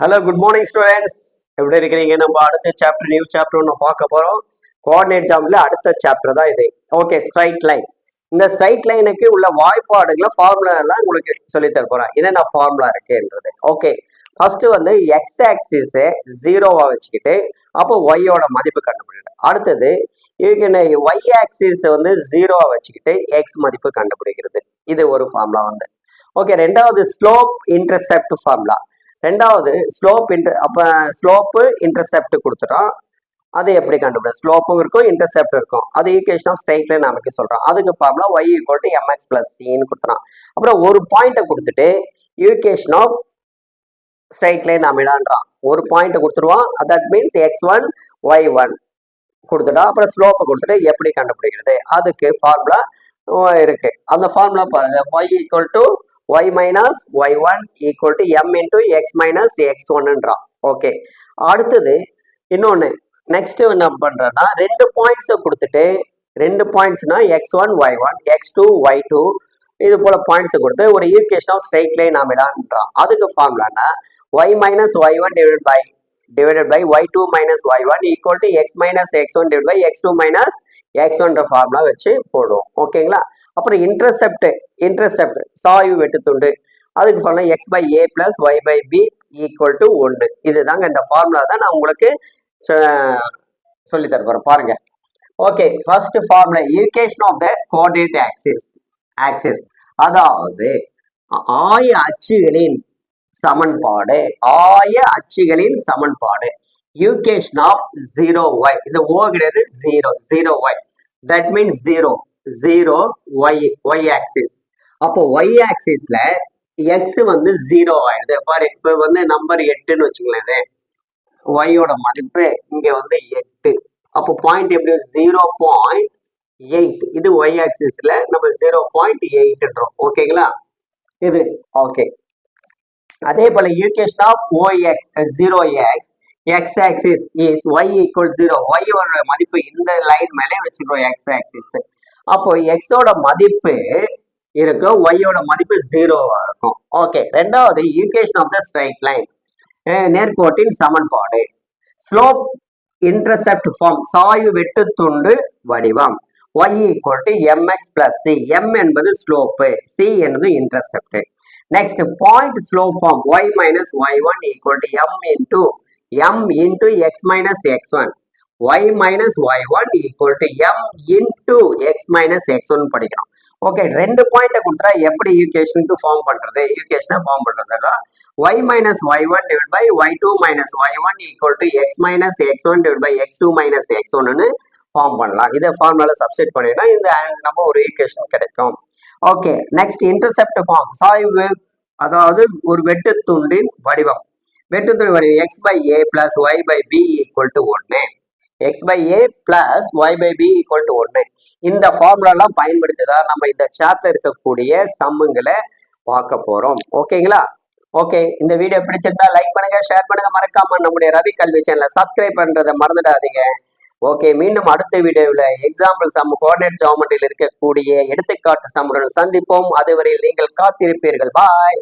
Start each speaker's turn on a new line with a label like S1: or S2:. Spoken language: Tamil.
S1: ஹலோ குட் மார்னிங் ஸ்டூடெண்ட்ஸ் எப்படி இருக்கிறீங்க? நம்ம அடுத்த சாப்டர் நியூ சாப்டர் ஒன்று பார்க்க போகிறோம் கோஆர்டினேட் ஜாமில் அடுத்த சாப்டர் தான் இது. ஓகே ஸ்ட்ரைட் லைன் இந்த ஸ்ட்ரைட் லைனுக்கு உள்ள வாய்ப்பாடுகளை ஃபார்முலா எல்லாம் உங்களுக்கு சொல்லித் தர போகிறேன் என்னென்ன ஃபார்முலா இருக்குன்றது? ஓகே ஃபர்ஸ்ட் வந்து எக்ஸ் ஆக்சிஸை ஜீரோவா வச்சுக்கிட்டு அப்போ ஒய்யோட மதிப்பு கண்டுபிடிக்கணும். அடுத்தது ஒய் ஆக்சிஸ் வந்து ஜீரோவா வச்சுக்கிட்டு எக்ஸ் மதிப்பு கண்டுபிடிக்கிறது. இது ஒரு ஃபார்முலா வந்து. ஓகே ரெண்டாவது ஸ்லோப் இன்டர்செப்ட் ஃபார்முலா ரெண்டாவது ஸ்லோப் இன்டர் அப்போ ஸ்லோப்பு இன்டர்செப்ட் கொடுத்துட்டோம். அது எப்படி கண்டுபிடிக்கும் ஸ்லோப்பும் இருக்கும் இன்டர்செப்ட் இருக்கும். அது ஈக்குவேஷன் ஆஃப் ஸ்ட்ரைட் லைன் நமக்கு சொல்கிறோம் அதுக்கு formula y equal to m x plus சின்னு கொடுத்துறோம் அப்புறம் ஒரு பாயிண்ட்டை கொடுத்துட்டு ஈக்குவேஷன் ஆஃப் ஸ்ட்ரைட் லைன் நாம் இடான்றான் ஒரு பாயிண்ட்டை கொடுத்துருவோம் that means x one y one கொடுத்துட்டா அப்புறம் ஸ்லோப்பை கொடுத்துட்டு எப்படி கண்டுபிடிக்கிறது? அதுக்கு ஃபார்முலா இருக்கு. அந்த ஃபார்முலா பாருங்க y equal to y minus y one equal to m into x minus x ஒன்னுன்றான் okay அடுத்தது இன்னொன்று நெக்ஸ்ட் என்ன பண்ணுறேன்னா ரெண்டு பாயிண்ட்ஸை கொடுத்துட்டு ரெண்டு பாயிண்ட்ஸ்னா x one y one x two y two இது போல பாயிண்ட்ஸை கொடுத்து ஒரு ஈக்குவேஷன் ஆஃப் ஸ்ட்ரைட் லைன் நாம் அதுக்கு ஃபார்முலானா y minus y one divide by divided by y two minus y one equal to x minus x one divide by x two minus x ஒன்ற ஃபார்முலா வச்சு போடுவோம். ஓகேங்களா அப்புறம் இன்டர்செப்ட் இன்டர்செப்ட் சாய்வு வெட்டுத்துண்டு. அதுக்கு சொல்லலாம் x by a plus y by b equal to ஒன்று. இதுதாங்க இந்த ஃபார்முலா தான் நான் உங்களுக்கு சொல்லி தர பாருங்க. Okay first formula equation of the coordinate axis axis அதாவது ஆய அச்சுகளின் சமன்பாடு ஆய அச்சுகளின் சமன்பாடு. யூகேஷன் ஆஃப் ஜீரோ ஒய் இந்த ஓ கிடையாது zero zero y that means zero zero y y axis அப்போ ஒய் ஆக்சிஸ்ல எக்ஸ் வந்து ஜீரோ ஆயிடுது. பாரு இப்போ வந்து நம்பர் எட்டுன்னு வச்சுங்களேன் ஒய்யோட மதிப்பு இங்க வந்து எட்டு. அப்போ பாயிண்ட் எப்படி? ஜீரோ பாயிண்ட் எயிட் இது ஒய் ஆக்சிஸ்ல நம்ம ஜீரோ பாயிண்ட் எயிட்ன்றோம் ஓகேங்களா இது ஓகே அதே போல equation of o x zero x x axis is y equal zero ஒய்யோட மதிப்பு இந்த லைன் மேலே வச்சுக்கிறோம் எக்ஸ் ஆக்சிஸ் அப்போ எக்ஸோட மதிப்பு இருக்கும் ஒய்யோட மதிப்பு ஜீரோவா இருக்கும். ஓகே ரெண்டாவது equation of the straight line நேர்கோட்டின் சமன்பாடு. ஸ்லோப் இன்டர்செப்ட் ஃபார்ம் சாய்வு வெட்டு துண்டு வடிவம். Y equal to m x plus c m என்பது ஸ்லோப்பு சி என்பது intercept next point slope form y minus y one equal to m into m into x minus x one y minus y one equal to m into x minus x one படிக்கணும். ஓகே ரெண்டு பாயிண்ட்டை கொடுத்தா எப்படி ஈக்குவேஷனுக்கு ஃபார்ம் பண்ணுறது ஈக்குவேஷனை form பண்றதுனா y minus y one divide by y two minus y one equal to x minus x one divide by x two minus x ஒன்னு ஃபார்ம் பண்ணலாம். இதை ஃபார்முலால சப்ஸ்டிட் பண்ணினா இந்த நம்ம ஒரு ஈக்குவேஷன் கிடைக்கும். ஓகே நெக்ஸ்ட் இன்டர்செப்ட் ஃபார்ம் சாய்வு அதாவது ஒரு வெட்டு துண்டின் வடிவம். வெட்டு வடிவம் x by a plus y by b equal to ஒன்று x by a plus y by b equal to ஒன்று இந்த ஃபார்முலாலாம் பயன்படுத்தி தான் நம்ம இந்த சாப்டர் இருக்கக்கூடிய சம்முங்களை பார்க்க போகிறோம் ஓகேங்களா ஓகே இந்த வீடியோ பிடிச்சிருந்தா லைக் பண்ணுங்க ஷேர் பண்ணுங்க. மறக்காம நம்முடைய ரவி கல்வி சேனலை சப்ஸ்கிரைப் பண்றதை மறந்துடாதீங்க. ஓகே மீண்டும் அடுத்த வீடியோவில் எக்ஸாம்பிள் சம் கோஆர்டினேட் ஜாமெண்ட்ரியில் இருக்கக்கூடிய எடுத்துக்காட்டு சம்முடன் சந்திப்போம். அதுவரையில் நீங்கள் காத்திருப்பீர்கள். பாய்